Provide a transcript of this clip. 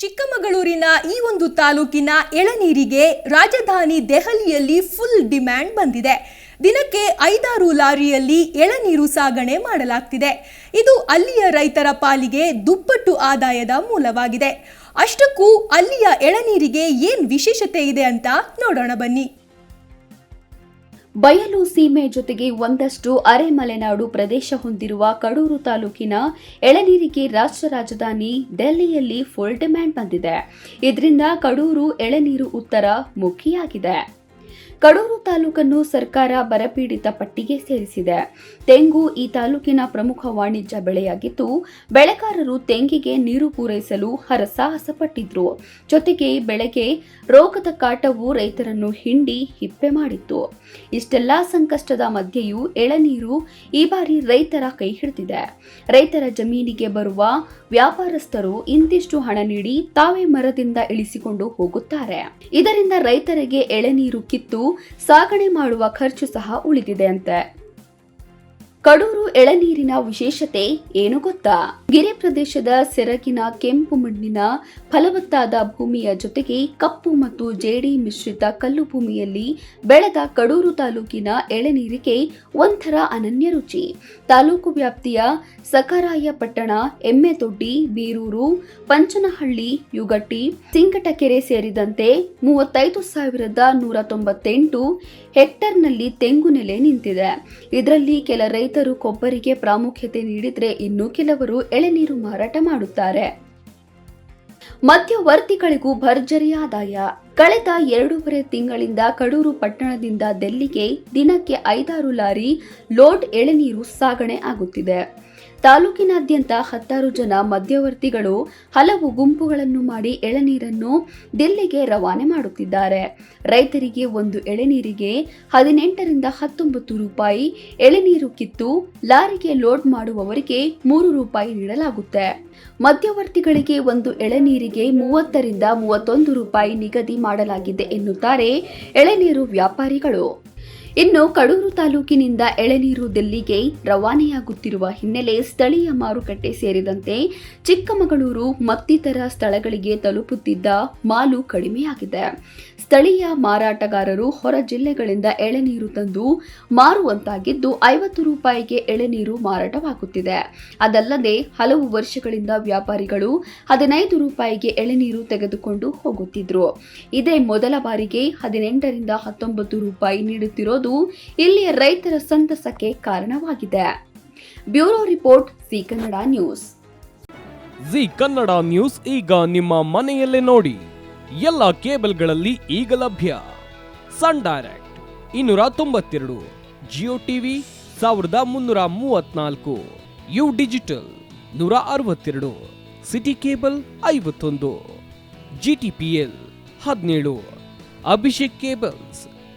ಚಿಕ್ಕಮಗಳೂರಿನ ಈ ಒಂದು ತಾಲೂಕಿನ ಎಳನೀರಿಗೆ ರಾಜಧಾನಿ ದೆಹಲಿಯಲ್ಲಿ ಫುಲ್ ಡಿಮ್ಯಾಂಡ್ ಬಂದಿದೆ. ದಿನಕ್ಕೆ ಐದಾರು ಲಾರಿಯಲ್ಲಿ ಎಳನೀರು ಸಾಗಣೆ ಮಾಡಲಾಗ್ತಿದೆ. ಇದು ಅಲ್ಲಿಯ ರೈತರ ಪಾಲಿಗೆ ದುಪ್ಪಟ್ಟು ಆದಾಯದ ಮೂಲವಾಗಿದೆ. ಅಷ್ಟಕ್ಕೂ ಅಲ್ಲಿಯ ಎಳನೀರಿಗೆ ಏನ್ ವಿಶೇಷತೆ ಇದೆ ಅಂತ ನೋಡೋಣ ಬನ್ನಿ. ಬಯಲು ಸೀಮೆ ಜೊತೆಗೆ ಒಂದಷ್ಟು ಅರೆ ಮಲೆನಾಡು ಪ್ರದೇಶ ಹೊಂದಿರುವ ಕಡೂರು ತಾಲೂಕಿನ ಎಳನೀರಿಗೆ ರಾಷ್ಟ್ರ ರಾಜಧಾನಿ ಡೆಲ್ಲಿಯಲ್ಲಿ ಫುಲ್ ಡಿಮ್ಯಾಂಡ್ ಬಂದಿದೆ. ಇದರಿಂದ ಕಡೂರು ಎಳನೀರು ಉತ್ತರ ಮುಖಿಯಾಗಿದೆ. ಕಡೂರು ತಾಲೂಕನ್ನು ಸರ್ಕಾರ ಬರಪೀಡಿತ ಪಟ್ಟಿಗೆ ಸೇರಿಸಿದೆ. ತೆಂಗು ಈ ತಾಲೂಕಿನ ಪ್ರಮುಖ ವಾಣಿಜ್ಯ ಬೆಳೆಯಾಗಿದ್ದು, ಬೆಳೆಗಾರರು ತೆಂಗಿಗೆ ನೀರು ಪೂರೈಸಲು ಹರಸಾಹಸ ಪಟ್ಟಿದ್ರು ಜೊತೆಗೆ ಬೆಳೆಗೆ ರೋಗದ ಕಾಟವು ರೈತರನ್ನು ಹಿಂಡಿ ಹಿಪ್ಪೆ ಮಾಡಿತ್ತು. ಇಷ್ಟೆಲ್ಲಾ ಸಂಕಷ್ಟದ ಮಧ್ಯೆಯೂ ಎಳನೀರು ಈ ಬಾರಿ ರೈತರ ಕೈ ಹಿಡಿದಿದೆ. ರೈತರ ಜಮೀನಿಗೆ ಬರುವ ವ್ಯಾಪಾರಸ್ಥರು ಇಂತಿಷ್ಟು ಹಣ ನೀಡಿ ತಾವೇ ಮರದಿಂದ ಇಳಿಸಿಕೊಂಡು ಹೋಗುತ್ತಾರೆ. ಇದರಿಂದ ರೈತರಿಗೆ ಎಳೆನೀರು ಕಿತ್ತು ಸಾಗಣೆ ಮಾಡುವ ಖರ್ಚು ಸಹ ಉಳಿದಿದೆ ಅಂತೆ. ಕಡೂರು ಎಳನೀರಿನ ವಿಶೇಷತೆ ಏನು ಗೊತ್ತಾ? ಗಿರಿ ಪ್ರದೇಶದ ಸೆರಗಿನ ಕೆಂಪು ಮಣ್ಣಿನ ಫಲವತ್ತಾದ ಭೂಮಿಯ ಜೊತೆಗೆ ಕಪ್ಪು ಮತ್ತು ಜೇಡಿ ಮಿಶ್ರಿತ ಕಲ್ಲು ಭೂಮಿಯಲ್ಲಿ ಬೆಳೆದ ಕಡೂರು ತಾಲೂಕಿನ ಎಳನೀರಿಗೆ ಒಂಥರ ಅನನ್ಯ ರುಚಿ. ತಾಲೂಕು ವ್ಯಾಪ್ತಿಯ ಸಕರಾಯ ಪಟ್ಟಣ ಎಮ್ಮೆದೊಡ್ಡಿ ಬೀರೂರು, ಪಂಚನಹಳ್ಳಿ ಯುಗಟ್ಟಿ ಸಿಂಗಟಕೆರೆ ಸೇರಿದಂತೆ ಮೂವತ್ತೈದು ಸಾವಿರದ ನೂರ ತೊಂಬತ್ತೆಂಟು ಹೆಕ್ಟರ್ನಲ್ಲಿ ತೆಂಗು ನೆಲೆ ನಿಂತಿದೆ. ಇದರಲ್ಲಿ ಕೆಲ ರೈತರು ಕೊಬ್ಬರಿಗೆ ಪ್ರಾಮುಖ್ಯತೆ ನೀಡಿದರೆ ಇನ್ನು ಕೆಲವರು ಎಳೆನೀರು ಮಾರಾಟ ಮಾಡುತ್ತಾರೆ. ಮಧ್ಯವರ್ತಿಗಳಿಗೂ ಭರ್ಜರಿ ಆದಾಯ. ಕಳೆದ ಎರಡೂವರೆ ತಿಂಗಳಿಂದ ಕಡೂರು ಪಟ್ಟಣದಿಂದ ದೆಲ್ಲಿಗೆ ದಿನಕ್ಕೆ ಐದಾರು ಲಾರಿ ಲೋಡ್ ಎಳೆನೀರು ಸಾಗಣೆ ಆಗುತ್ತಿದೆ. ತಾಲೂಕಿನಾದ್ಯಂತ ಹತ್ತಾರು ಜನ ಮಧ್ಯವರ್ತಿಗಳು ಹಲವು ಗುಂಪುಗಳನ್ನು ಮಾಡಿ ಎಳೆನೀರನ್ನು ದಿಲ್ಲಿಗೆ ರವಾನೆ ಮಾಡುತ್ತಿದ್ದಾರೆ. ರೈತರಿಗೆ ಒಂದು ಎಳೆನೀರಿಗೆ ಹದಿನೆಂಟರಿಂದ ಹತ್ತೊಂಬತ್ತು ರೂಪಾಯಿ, ಎಳೆನೀರು ಕಿತ್ತು ಲಾರಿಗೆ ಲೋಡ್ ಮಾಡುವವರಿಗೆ ಮೂರು ರೂಪಾಯಿ ನೀಡಲಾಗುತ್ತೆ. ಮಧ್ಯವರ್ತಿಗಳಿಗೆ ಒಂದು ಎಳೆನೀರಿಗೆ ಮೂವತ್ತರಿಂದ ಮೂವತ್ತೊಂದು ರೂಪಾಯಿ ನಿಗದಿ ಮಾಡಲಾಗಿದೆ ಎನ್ನುತ್ತಾರೆ ಎಳೆನೀರು ವ್ಯಾಪಾರಿಗಳು. ಇನ್ನು ಕಡೂರು ತಾಲೂಕಿನಿಂದ ಎಳೆನೀರು ದಿಲ್ಲಿಗೆ ರವಾನೆಯಾಗುತ್ತಿರುವ ಹಿನ್ನೆಲೆ ಸ್ಥಳೀಯ ಮಾರುಕಟ್ಟೆ ಸೇರಿದಂತೆ ಚಿಕ್ಕಮಗಳೂರು ಮತ್ತಿತರ ಸ್ಥಳಗಳಿಗೆ ತಲುಪುತ್ತಿದ್ದ ಮಾಲು ಕಡಿಮೆಯಾಗಿದೆ. ಸ್ಥಳೀಯ ಮಾರಾಟಗಾರರು ಹೊರ ಜಿಲ್ಲೆಗಳಿಂದ ಎಳೆನೀರು ತಂದು ಮಾರುವಂತಾಗಿದ್ದು ಐವತ್ತು ರೂಪಾಯಿಗೆ ಎಳೆನೀರು ಮಾರಾಟವಾಗುತ್ತಿದೆ. ಅದಲ್ಲದೆ ಹಲವು ವರ್ಷಗಳಿಂದ ವ್ಯಾಪಾರಿಗಳು ಹದಿನೈದು ರೂಪಾಯಿಗೆ ಎಳೆನೀರು ತೆಗೆದುಕೊಂಡು ಹೋಗುತ್ತಿದ್ರು. ಇದೇ ಮೊದಲ ಬಾರಿಗೆ ಹದಿನೆಂಟರಿಂದ ಹತ್ತೊಂಬತ್ತು ರೂಪಾಯಿ ನೀಡುತ್ತಿರೋದು ಇಲ್ಲಿಯ ರೈತರ ಸಂತಸಕ್ಕೆ ಕಾರಣವಾಗಿದೆ. Bureau report Zee Kannada news. Zee Kannada news ಈಗ ನಿಮ್ಮ ಮನೆಯಲ್ಲೇ ನೋಡಿ. ಎಲ್ಲ ಕೇಬಲ್ಗಳಲ್ಲಿ ಈಗ ಲಭ್ಯ. ಸನ್ ಡೈರೆಕ್ಟ್ ಇನ್ನೂರ ತೊಂಬತ್ತೆರಡು, ಜಿಯೋ ಟಿವಿ ಸಾವಿರದ ಮುನ್ನೂರ ಮೂವತ್ನಾಲ್ಕು ಯು ಡಿಜಿಟಲ್ ನೂರ ಅರವತ್ತೆರಡು, ಸಿಟಿ ಕೇಬಲ್ ಐವತ್ತೊಂದು, ಜಿ ಟಿ ಪಿ ಎಲ್ ಹದಿನೇಳು, ಅಭಿಷೇಕ್ ಕೇಬಲ್ಸ್